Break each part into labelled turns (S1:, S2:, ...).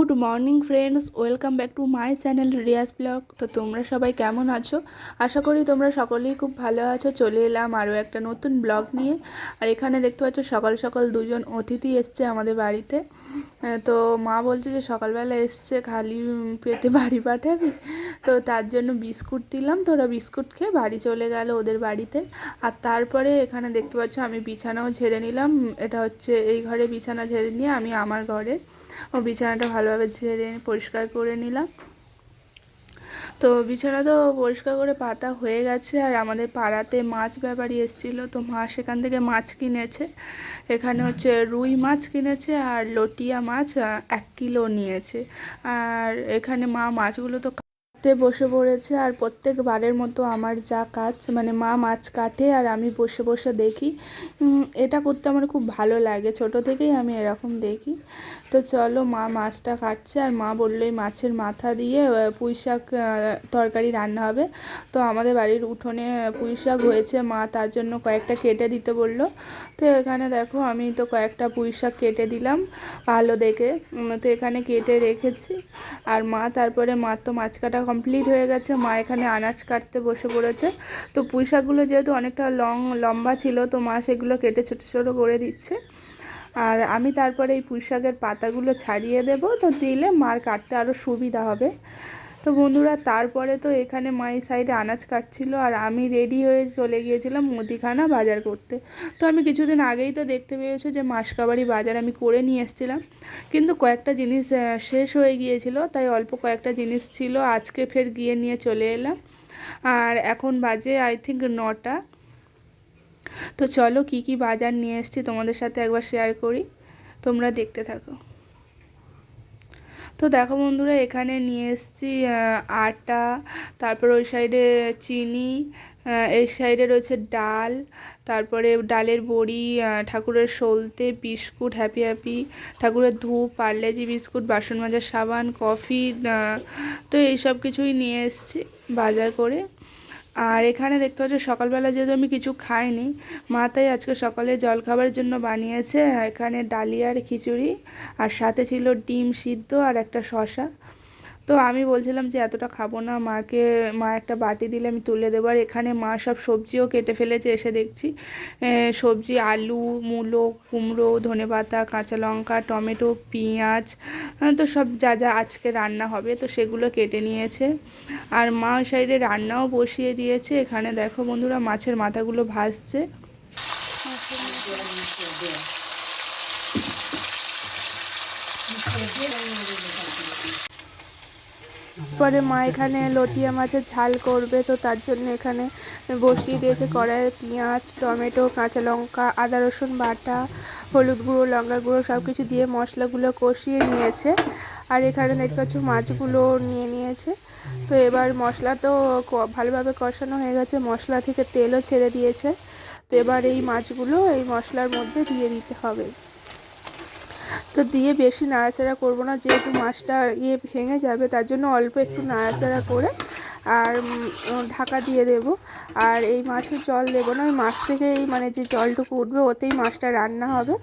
S1: Good morning friends, welcome back to my channel Riaz vlog. তো তোমরা সবাই কেমন আছো? আশা করি তোমরা সকলেই খুব ভালো আছো। চলে এলাম আরও একটা নতুন ব্লগ নিয়ে। আর এখানে দেখতে পাচ্ছ, সকাল সকাল দুজন অতিথি এসছে আমাদের বাড়িতে। তো মা বলছে যে সকালবেলা এসছে, খালি পেটে বাড়ি পাঠাবি। তো তার জন্য বিস্কুট দিলাম। তো ওরা বিস্কুট খেয়ে বাড়ি চলে গেল ওদের বাড়িতে। আর তারপরে এখানে দেখতে পাচ্ছ আমি বিছানাও ঝেড়ে নিলাম। এটা হচ্ছে এই ঘরে বিছানা ঝেড়ে নিয়ে আমি আমার ঘরে ও বিছানাটা ভালোভাবে ঝেড়ে পরিষ্কার করে নিলাম। তো বিছানা তো পরিষ্কার করে পাতা হয়ে গেছে। আর আমাদের পাড়াতে মাছ ব্যাপারী এসেছিল। তো মা সেখান থেকে মাছ কিনেছে। এখানে হচ্ছে রুই মাছ কিনেছে আর লটিয়া মাছ এক কিলো নিয়েছে। আর এখানে মা মাছগুলো তো কাটতে বসে পড়েছে আর প্রত্যেকবারের মতো আমার যা কাজ মানে মা মাছ কাটে আর আমি বসে বসে দেখি। এটা করতে আমার খুব ভালো লাগে। ছোট থেকেই আমি এরকম দেখি। তো চলো মা মাছটা কাটছে আর মা বলল, এই মাছের মাথা দিয়ে পুঁই শাক তরকারি রান্না হবে। তো আমাদের বাড়ির উঠোনে পুঁই শাক হয়েছে। মা তার জন্য কয়েকটা কেটে দিতে বলল। তো এখানে দেখো আমি তো কয়েকটা পুঁই শাক কেটে দিলাম ভালো দেখে। তো এখানে কেটে রেখেছি। আর মা তারপরে মা তো মাছ কাটা কমপ্লিট হয়ে গেছে। মা এখানে আনাজ কাটতে বসে পড়েছে। তো পুঁই শাকগুলো যেহেতু অনেকটা লং, লম্বা ছিল, তো মা সেগুলো কেটে ছোটো ছোটো করে দিচ্ছে। আর আমি তারপরে এই পুঁই শাকের পাতাগুলো ছাড়িয়ে দেবো। তো দিলে মার কাটতে আরও সুবিধা হবে। তো বন্ধুরা, তারপরে তো এখানে মা এই সাইডে আনাজ কাটছিল আর আমি রেডি হয়ে চলে গিয়েছিলাম মুদিখানা বাজার করতে। তো আমি কিছুদিন আগেই তো দেখতে পেয়েছ যে মাসকাবাড়ি বাজার আমি করে নিয়ে এসেছিলাম। কিন্তু কয়েকটা জিনিস শেষ হয়ে গিয়েছিল, তাই অল্প কয়েকটা জিনিস ছিল। আজকে ফের গিয়ে নিয়ে চলে এলাম। আর এখন বাজে আই থিঙ্ক নটা। তো চলো কি কি বাজার নিয়ে এসেছি তোমাদের সাথে একবার শেয়ার করি। তোমরা দেখতে থাকো। তো দেখো বন্ধুরা, এখানে নিয়ে এসেছি আটা, তারপর ওই সাইডে চিনি এই সাইডে রয়েছে ডাল, তারপরে ডালের বড়ি ঠাকুরের সলতে, বিস্কুট হ্যাপি হ্যাপি ঠাকুরের ধূপ, পার্লেজি বিস্কুট, বাসন মাজার সাবান কফি তো এইসব কিছুই নিয়ে এসছি বাজার করে। আর এখানে দেখতে পাচ্ছ, সকালবেলা যেহেতু আমি কিছু খাইনি মা তাই আজকে সকালে জলখাবারের জন্য বানিয়েছে, এখানে ডালিয়ার খিচুড়ি, আর সাথে ছিল ডিম সিদ্ধ আর একটা শশা তো আমি বলছিলাম যে, এতটা খাব না, মাকে, মা একটা বাটি দিলে আমি তুলে দেবো। আর এখানে মা সব সবজিও কেটে ফেলেছে, এসে দেখছি। সবজি, আলু, মূলো, কুমড়ো, ধনেপাতা, কাঁচা লঙ্কা, টমেটো, পেঁয়াজ তো সব যা যা আজকে রান্না হবে, তো সেগুলো কেটে নিয়েছে। আর মা সাইডে রান্নাও বসিয়ে দিয়েছে। এখানে দেখো বন্ধুরা, মাছের মাথাগুলো ভাজছে। পরে মা এখানে লটিয়া মাছের ঝাল করবে, তো তার জন্য এখানে বসিয়ে দিয়েছে কড়াইয়ে পেঁয়াজ, টমেটো, কাঁচা লঙ্কা, আদা রসুন বাটা, হলুদ গুঁড়ো, লঙ্কা গুঁড়ো সব কিছু দিয়ে মশলাগুলো কষিয়ে নিয়েছে। আর এখানে দেখতে পাচ্ছ মাছগুলো নিয়ে নিয়েছে। তো এবার মশলা তো ভালোভাবে কষানো হয়ে গেছে, মশলা থেকে তেলও ছেড়ে দিয়েছে। তো এবার এই মাছগুলো এই মশলার মধ্যে দিয়ে দিতে হবে। তো দিয়ে বেশি নাড়াচাড়া করব না যেহেতু মাছটা ইয়ে ভেঙে যাবে তার জন্য অল্প একটু নাড়াচাড়া করে আর ঢাকা দিয়ে দেব। আর এই মাছের জল দেবো না ওই মাছ থেকেই মানে যে জলটুকু উঠবে ওতেই মাছটা রান্না হবে।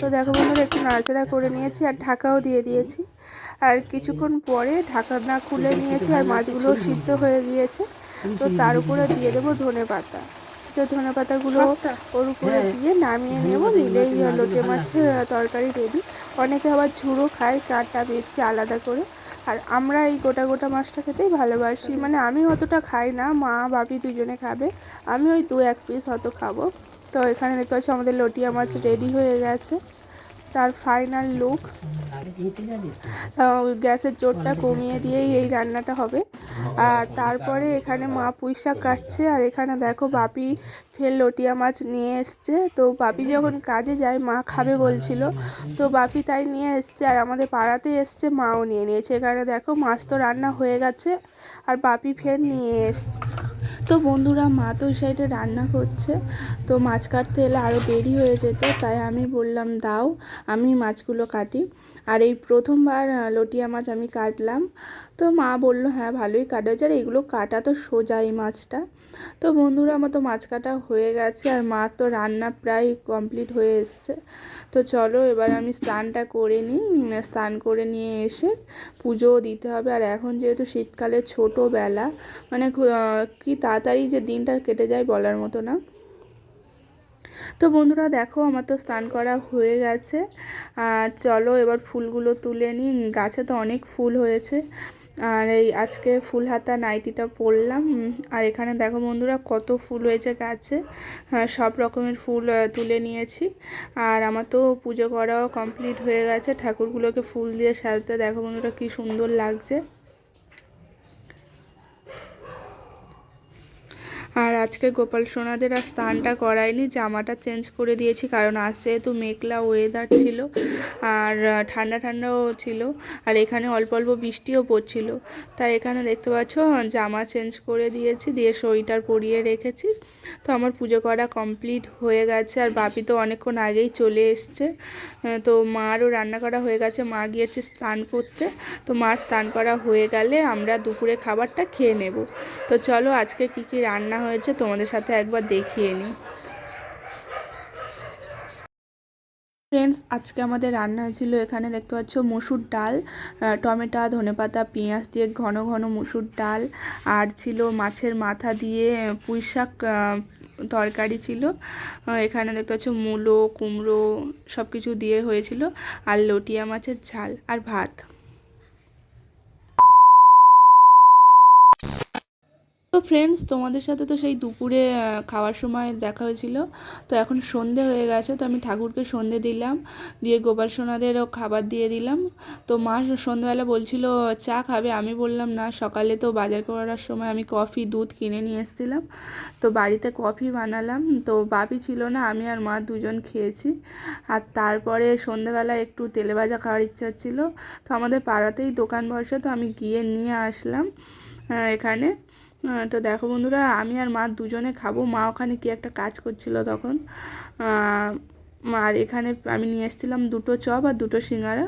S1: তো দেখো বন্ধুরা একটু নাড়াচাড়া করে নিয়েছি আর ঢাকাও দিয়ে দিয়েছি। আর কিছুক্ষণ পরে ঢাকনা খুলে নিয়েছি আর মাছগুলো সিদ্ধ হয়ে গিয়েছে। তো তার উপরে দিয়ে দেবো ধনে পাতা। তো ধনে পাতাগুলো ওর উপরে দিয়ে নামিয়ে নেব নিলেই লোটে মাছের তরকারি রেডি অনেকে আবার ঝুড়ো খায় কাঁটা বেছে আলাদা করে। আর আমরা এই গোটা গোটা মাছটা খেতেই ভালোবাসি। মানে আমি অতটা খাই না মা বাপি দুজনে খাবে। আমি ওই দু এক পিস অত খাব। তো এখানে দেখতে পাচ্ছি আমাদের লটিয়া মাছ রেডি হয়ে গেছে। তার ফাইনাল লুক গ্যাসের জোরটা কমিয়ে দিয়েই এই রান্নাটা হবে। তারপরে এখানে মা পুঁই শাক কাটছে, আর এখানে দেখো বাপি ফের লটিয়া মাছ নিয়ে এসছে। তো বাপি যখন কাজে যায়, মা খাবে বলছিল। তো বাপি তাই নিয়ে এসছে, আর আমাদের পাড়াতে এসছে, মাও নিয়ে নিয়েছে। এখানে দেখো মাছ তো রান্না হয়ে গেছে, আর বাপি ফের নিয়ে এসছে। তো বন্ধুরা, মা তো ওই সাইডে রান্না করছে। তো মাছ কাটতে এলে আরও দেরি হয়ে যেত, তাই আমি বললাম, দাও, আমি মাছগুলো কাটি। আর এই প্রথমবার লটিয়া মাছ আমি কাটলাম। তো মা বলল হ্যাঁ ভালোই কাটা হয়েছে। আর এগুলো কাটা তো সোজা এই মাছটা। তো বন্ধুরা, আমার তো মাছ কাটা হয়ে গেছে আর মা তো রান্না প্রায় কমপ্লিট হয়ে এসছে। তো চলো, এবার আমি স্নানটা করে নিই। স্নান করে নিয়ে এসে পুজোও দিতে হবে। আর এখন যেহেতু শীতকালে ছোটোবেলা মানে কি তাড়াতাড়ি যে দিনটা কেটে যায় বলার মতো না। তো বন্ধুরা দেখো আমার তো স্নান করা হয়ে গেছে। আর চলো এবার ফুলগুলো তুলে নিই। গাছে তো অনেক ফুল হয়েছে। আর এই আজকে ফুল হাতা নাইটিটা পরলাম। আর এখানে দেখো বন্ধুরা কত ফুল হয়েছে গাছে। হ্যাঁ, সব রকমের ফুল তুলে নিয়েছি। আর আমার তো পুজো করাও কমপ্লিট হয়ে গেছে। ঠাকুরগুলোকে ফুল দিয়ে সাজাতে দেখো বন্ধুরা কি সুন্দর লাগছে। আর আজকে গোপাল সোনাদের আর স্নানটা করাইনি জামাটা চেঞ্জ করে দিয়েছি কারণ আজ যেহেতু মেঘলা ওয়েদার ছিল আর ঠান্ডা ঠান্ডাও ছিল আর এখানে অল্প অল্প বৃষ্টিও পড়ছিল। তাই এখানে দেখতে পাচ্ছ, জামা চেঞ্জ করে দিয়েছি, দিয়ে সোয়েটার পরিয়ে রেখেছি। তো আমার পুজো করা কমপ্লিট হয়ে গেছে আর বাপি তো অনেকক্ষণ আগেই চলে এসছে। তো মারও রান্না করা হয়ে গেছে, মা গিয়েছে স্নান করতে। তো মার স্নান করা হয়ে গেলে আমরা দুপুরে খাবারটা খেয়ে নেব। তো চলো আজকে কি কি রান্না হয়েছে, তোমাদের সাথে একবার দেখিয়ে নিই। ফ্রেন্ডস আজকে আমাদের রান্না হয়েছিল এখানে দেখতে পাচ্ছ মসুর ডাল টমেটো, ধনেপাতা, পেঁয়াজ দিয়ে ঘন ঘন মসুর ডাল, আর ছিল মাছের মাথা দিয়ে পুঁই শাক তরকারি ছিল। এখানে দেখতে পাচ্ছ মূলো, কুমড়ো সব কিছু দিয়ে হয়েছিল, আর লটিয়া মাছের ঝাল আর ভাত। তো ফ্রেন্ডস তোমাদের সাথে তো সেই দুপুরে খাওয়ার সময় দেখা হয়েছিল। তো এখন সন্ধে হয়ে গেছে, তো আমি ঠাকুরকে সন্ধে দিলাম। দিয়ে গোপাল সোনাদেরও খাবার দিয়ে দিলাম। তো মা সন্ধেবেলা বলছিল, চা খাবে? আমি বললাম, না, সকালে তো বাজার করার সময় আমি কফি, দুধ কিনে নিয়ে এসেছিলাম। তো বাড়িতে কফি বানালাম। তো বাপি ছিল না, আমি আর মা দুজন খেয়েছি। আর তারপরে সন্ধেবেলা একটু তেলে ভাজা খাওয়ার ইচ্ছা হচ্ছিল। তো আমাদের পাড়াতেই দোকান বসে, তো আমি গিয়ে নিয়ে আসলাম এখানে। তো দেখো বন্ধুরা, আমি আর মা দুজনে খাব। মা ওখানে কি একটা কাজ করছিল তখন? আর এখানে আমি নিয়ে এসেছিলাম দুটো চপ আর দুটো সিঙ্গারা।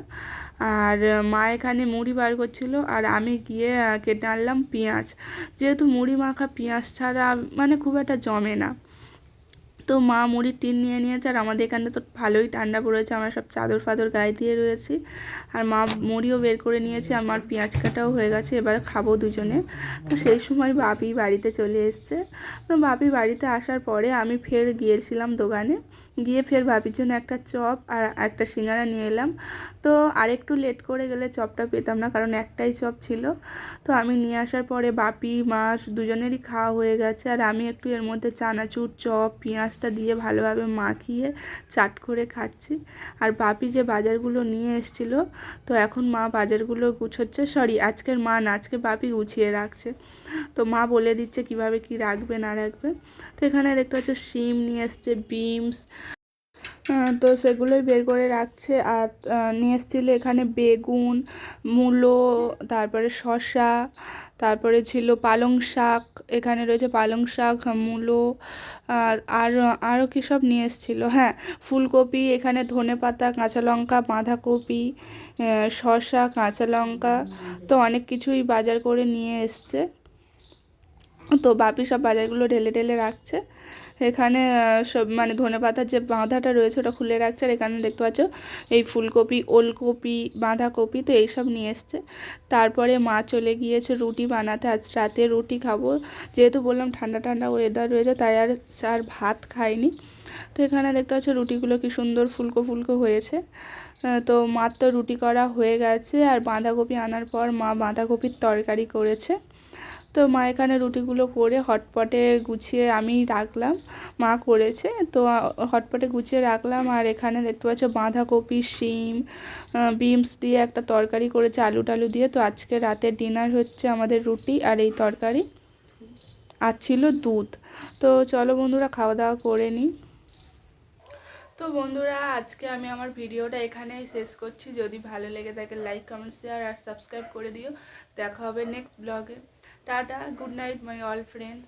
S1: আর মা এখানে মুড়ি বার করছিল আর আমি গিয়ে কেটে আনলাম পেঁয়াজ। যেহেতু মুড়ি মাখা পেঁয়াজ ছাড়া মানে খুব একটা জমে না। তো মা মুড়ির টিন নিয়ে নিয়েছে আর আমাদের এখানে তো ভালোই ঠান্ডা পড়েছে, আমরা সব চাদর ফাদর গায়ে দিয়ে রয়েছি। আর মা মুড়িও বের করে নিয়েছে আমার পেঁয়াজ কাটাও হয়ে গেছে, এবার খাব দুজনে। তো সেই সময় বাপি বাড়িতে চলে এসছে। তো বাপি বাড়িতে আসার পরে আমি ফের গিয়েছিলাম দোকানে। গিয়ে ফের ভাবির জন্য একটা চপ আর একটা সিঙ্গারা নিয়ে এলাম। তো আরেকটু লেট করে গেলে চপটা পেতাম না, কারণ একটাই চপ ছিল। তো আমি নিয়ে আসার পরে বাপি মাছ দুজনেরই খাওয়া হয়ে গেছে। আর আমি একটু এর মধ্যে চানাচুর, চপ, পেঁয়াজটা দিয়ে ভালোভাবে মাখিয়ে চাট করে খাচ্ছি। আর বাপি যে বাজারগুলো নিয়ে এসছিল, তো এখন মা বাজারগুলো গুছোচ্ছে। সরি আজকের মা না, আজকে বাপি গুছিয়ে রাখছে। তো মা বলে দিচ্ছে কীভাবে কি রাখবে, না রাখবে। তো এখানে দেখতে পাচ্ছ, শিম নিয়ে এসছে বিমস তো সেগুলোই বের করে রাখছে। আর নিয়ে এসেছিল এখানে বেগুন, মূলো, তারপরে শসা, তারপরে ছিল পালং শাক, এখানে রয়েছে পালং শাক, মূলো, আর আরও কী সব নিয়ে এসেছিল। হ্যাঁ ফুলকপি, এখানে ধনেপাতা কাঁচা লঙ্কা, বাঁধাকপি শসা, কাঁচা লঙ্কা, তো অনেক কিছুই বাজার করে নিয়ে এসছে। তো বাপি সব বাজারগুলো ঢেলে ঢেলে রাখছে। এখানে সব মানে ধনেপাতার যে বাঁধাটা রয়েছে ওটা খুলে রাখছে আর এখানে দেখতে পাচ্ছ এই ফুলকপি, ওলকপি, বাঁধাকপি তো এইসব নিয়ে এসছে। তারপরে মা চলে গিয়েছে রুটি বানাতে। আজ রাতে রুটি খাব। যেহেতু বললাম ঠান্ডা ঠান্ডা ওয়েদার রয়েছে, তাই আর আর ভাত খাইনি। তো এখানে দেখতে পাচ্ছ রুটিগুলো কি সুন্দর ফুলকো ফুলকো হয়েছে। তো মার তো রুটি করা হয়ে গেছে আর বাঁধাকপি আনার পর মা বাঁধাকপির তরকারি করেছে। তো মা এখানে রুটিগুলো করে হটপটে গুছিয়ে আমি রাখলাম। মা করেছে, তো হটপটে গুছিয়ে রাখলাম আর এখানে দেখতে পাচ্ছ বাঁধাকপি, শিম বিমস দিয়ে একটা তরকারি করেছে আলু টালু দিয়ে। তো আজকে রাতের ডিনার হচ্ছে আমাদের রুটি আর এই তরকারি আর ছিল দুধ। তো চলো বন্ধুরা খাওয়া দাওয়া করে নিই। তো বন্ধুরা আজকে আমি আমার ভিডিওটা এখানেই শেষ করছি। যদি ভালো লেগে থাকে লাইক, কমেন্ট, শেয়ার আর সাবস্ক্রাইব করে দিও। দেখা হবে নেক্সট ব্লগে। Tata good night my all friends